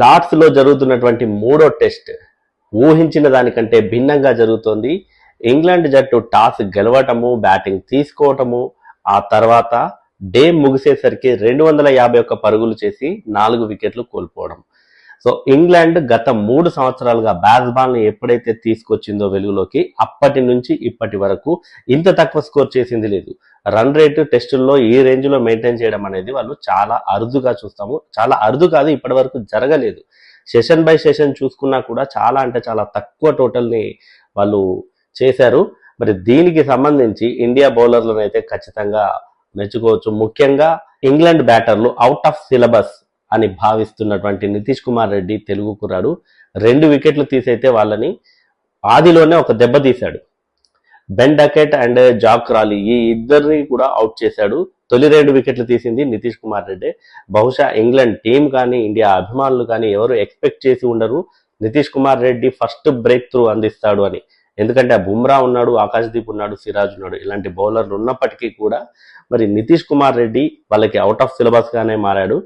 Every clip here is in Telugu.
లార్డ్స్లో జరుగుతున్నటువంటి మూడో టెస్ట్ ఊహించిన దానికంటే భిన్నంగా జరుగుతోంది. ఇంగ్లాండ్ జట్టు టాస్ గెలవటము బ్యాటింగ్ తీసుకోవటము ఆ తర్వాత డే ముగిసేసరికి రెండు వందల యాభై ఒక్క పరుగులు చేసి నాలుగు వికెట్లు కోల్పోవడం. సో ఇంగ్లాండ్ గత మూడు సంవత్సరాలుగా బాల్ని ఎప్పుడైతే తీసుకొచ్చిందో వెలుగులోకి అప్పటి నుంచి ఇప్పటి వరకు ఇంత తక్కువ స్కోర్ చేసింది లేదు. రన్ రేట్ టెస్టుల్లో ఈ రేంజ్లో మెయింటైన్ చేయడం అనేది వాళ్ళు చాలా అరుదుగా చూస్తాము. చాలా అరుదు కాదు ఇప్పటి వరకు జరగలేదు. సెషన్ బై సెషన్ చూసుకున్నా కూడా చాలా అంటే చాలా తక్కువ టోటల్ని వాళ్ళు చేశారు. మరి దీనికి సంబంధించి ఇండియా బౌలర్లను అయితే ఖచ్చితంగా మెచ్చుకోవచ్చు. ముఖ్యంగా ఇంగ్లాండ్ బ్యాటర్లు అవుట్ ఆఫ్ సిలబస్ అని భావిస్తున్నటువంటి నితీష్ కుమార్ రెడ్డి తెలుగు కుర్రాడు. రెండు వికెట్లు తీసైతే వాళ్ళని ఆదిలోనే ఒక దెబ్బ తీశాడు. Ben Duckett and Zak Crawley ఈ ఇద్దరిని కూడా అవుట్ చేశాడు. తొలి రెండు వికెట్లు తీసింది నితీష్ కుమార్ రెడ్డి. బహుశా ఇంగ్లాండ్ టీం కానీ ఇండియా అభిమానులు కానీ ఎవరు ఎక్స్పెక్ట్ చేసి ఉండరు. Nitish Kumar Reddy first breakthrough అందిస్తాడు అని. ఎందుకంటే ఆ బుమ్రా ఉన్నాడు ఆకాశదీప్ ఉన్నాడు సిరాజ్ ఉన్నాడు. ఇలాంటి బౌలర్లు ఉన్నప్పటికీ కూడా మరి నితీష్ కుమార్ రెడ్డి వాళ్ళకి అవుట్ ఆఫ్ సిలబస్గానే మారాడు.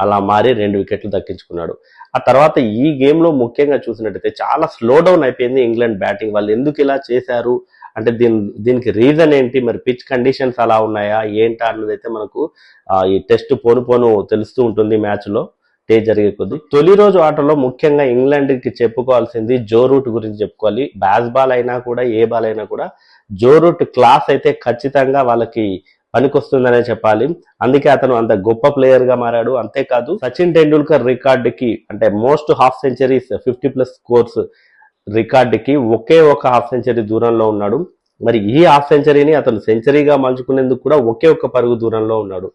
అలా మారి రెండు వికెట్లు దక్కించుకున్నాడు. ఆ తర్వాత ఈ గేమ్లో ముఖ్యంగా చూసినట్టయితే చాలా స్లో డౌన్ అయిపోయింది ఇంగ్లాండ్ బ్యాటింగ్. వాళ్ళు ఎందుకు ఇలా చేశారు? అంటే దీని దీనికి రీజన్ ఏంటి? మరి పిచ్ కండిషన్స్ అలా ఉన్నాయా? ఏంటా? అన్నది అయితే మనకు ఈ టెస్ట్ పోను పోను తెలుస్తూ ఉంటుంది మ్యాచ్లో. డే జరిగే కొద్ది. తొలి రోజు ఆటలో ముఖ్యంగా ఇంగ్లాండ్కి చెప్పుకోవాల్సింది జో రూట్ గురించి చెప్పుకోవాలి. బ్యాస్ బాల్ అయినా కూడా ఏ బాల్ అయినా కూడా జో రూట్ క్లాస్ అయితే ఖచ్చితంగా వాళ్ళకి పనికొస్తుందనే చెప్పాలి. అందుకే అతను అంత గొప్ప ప్లేయర్గా మారాడు. అంతేకాదు సచిన్ టెండూల్కర్ రికార్డుకి అంటే most half centuries fifty plus scores రికార్డుకి ఒకే ఒక హాఫ్ సెంచరీ దూరంలో ఉన్నాడు. మరి ఈ హాఫ్ సెంచరీని అతను సెంచరీగా మలుచుకునేందుకు కూడా ఒకే ఒక్క పరుగు దూరంలో ఉన్నాడు.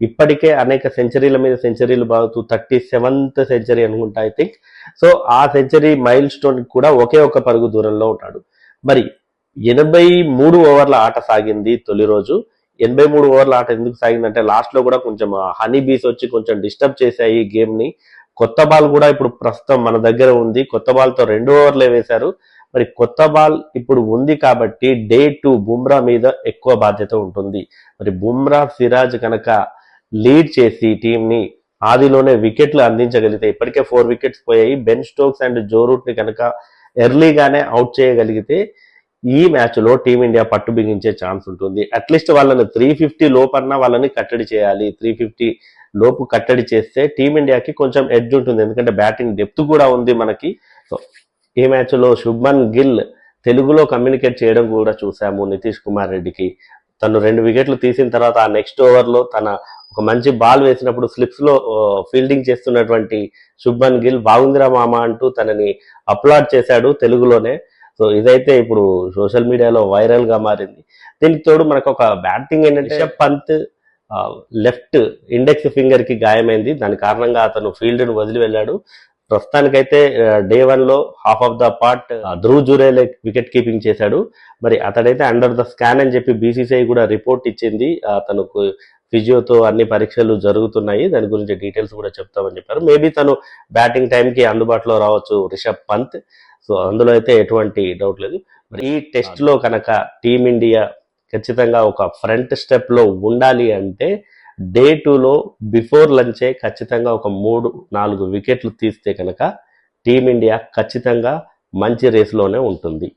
ఇప్పటికే అనేక సెంచరీల మీద సెంచరీలు బాగుతూ థర్టీ సెవెంత్ సెంచరీ అనుకుంటా ఐ థింక్ సో ఆ సెంచరీ మైల్ స్టోన్ కూడా ఒకే ఒక్క పరుగు దూరంలో ఉన్నాడు. మరి ఎనభై మూడు ఓవర్ల ఆట సాగింది తొలి రోజు. ఎనభై మూడు ఓవర్ల ఆట ఎందుకు సాగిందంటే లాస్ట్లో కూడా కొంచెం హనీ బీస్ వచ్చి కొంచెం డిస్టర్బ్ చేశాయి ఈ గేమ్ని. కొత్త బాల్ కూడా ఇప్పుడు ప్రస్తుతం మన దగ్గర ఉంది. కొత్త బాల్తో రెండు ఓవర్లే వేశారు. మరి కొత్త బాల్ ఇప్పుడు ఉంది కాబట్టి డే టూ బుమ్రా మీద ఎక్కువ బాధ్యత ఉంటుంది. మరి బుమ్రా సిరాజ్ కనుక లీడ్ చేసి టీం ని ఆదిలోనే వికెట్లు అందించగలిగితే ఇప్పటికే ఫోర్ వికెట్స్ పోయాయి. బెన్ స్టోక్స్ అండ్ జోరూట్ని కనుక ఎర్లీగానే అవుట్ చేయగలిగితే ఈ మ్యాచ్లో టీమిండియా పట్టు బిగించే ఛాన్స్ ఉంటుంది. అట్లీస్ట్ వాళ్ళని త్రీ ఫిఫ్టీ లోపన్నా వాళ్ళని కట్టడి చేయాలి. త్రీ ఫిఫ్టీ లోపు కట్టడి చేస్తే టీమిండియాకి కొంచెం ఎడ్జ్ ఉంటుంది. ఎందుకంటే బ్యాటింగ్ డెప్త్ కూడా ఉంది మనకి. సో ఈ మ్యాచ్లో శుభ్మన్ గిల్ తెలుగులో కమ్యూనికేట్ చేయడం కూడా చూసాము నితీష్ కుమార్ రెడ్డికి. తను రెండు వికెట్లు తీసిన తర్వాత ఆ నెక్స్ట్ ఓవర్లో తన ఒక మంచి బాల్ వేసినప్పుడు స్లిప్స్లో ఫీల్డింగ్ చేస్తున్నటువంటి శుభ్మన్ గిల్ బాగుందిరా మామ అంటూ తనని అప్లాడ్ చేశాడు తెలుగులోనే. సో ఇదైతే ఇప్పుడు సోషల్ మీడియాలో వైరల్గా మారింది. దీనికి తోడు మనకు ఒక బ్యాటింగ్ ఏంటంటే రిషబ్ పంత్ లెఫ్ట్ ఇండెక్స్ ఫింగర్కి గాయమైంది. దాని కారణంగా అతను ఫీల్డ్ను వదిలి వెళ్ళాడు. ప్రస్తుతానికైతే డే వన్లో half of the part Dhruv జురేలే wicket keeping చేశాడు. మరి అతడైతే అండర్ ద స్కాన్ అని చెప్పి బీసీసీఐ కూడా రిపోర్ట్ ఇచ్చింది. తనకు ఫిజియోతో అన్ని పరీక్షలు జరుగుతున్నాయి. దాని గురించి డీటెయిల్స్ కూడా చెప్తామని చెప్పారు. మేబీ తను బ్యాటింగ్ టైంకి అందుబాటులో రావచ్చు రిషబ్ పంత్. సో అందులో అయితే ఎటువంటి డౌట్ లేదు. మరి ఈ టెస్ట్లో కనుక టీమిండియా ఖచ్చితంగా ఒక ఫ్రంట్ స్టెప్లో ఉండాలి అంటే డే టూలో బిఫోర్ లంచే ఖచ్చితంగా ఒక మూడు నాలుగు వికెట్లు తీస్తే కనుక టీమిండియా ఖచ్చితంగా మంచి రేస్లోనే ఉంటుంది.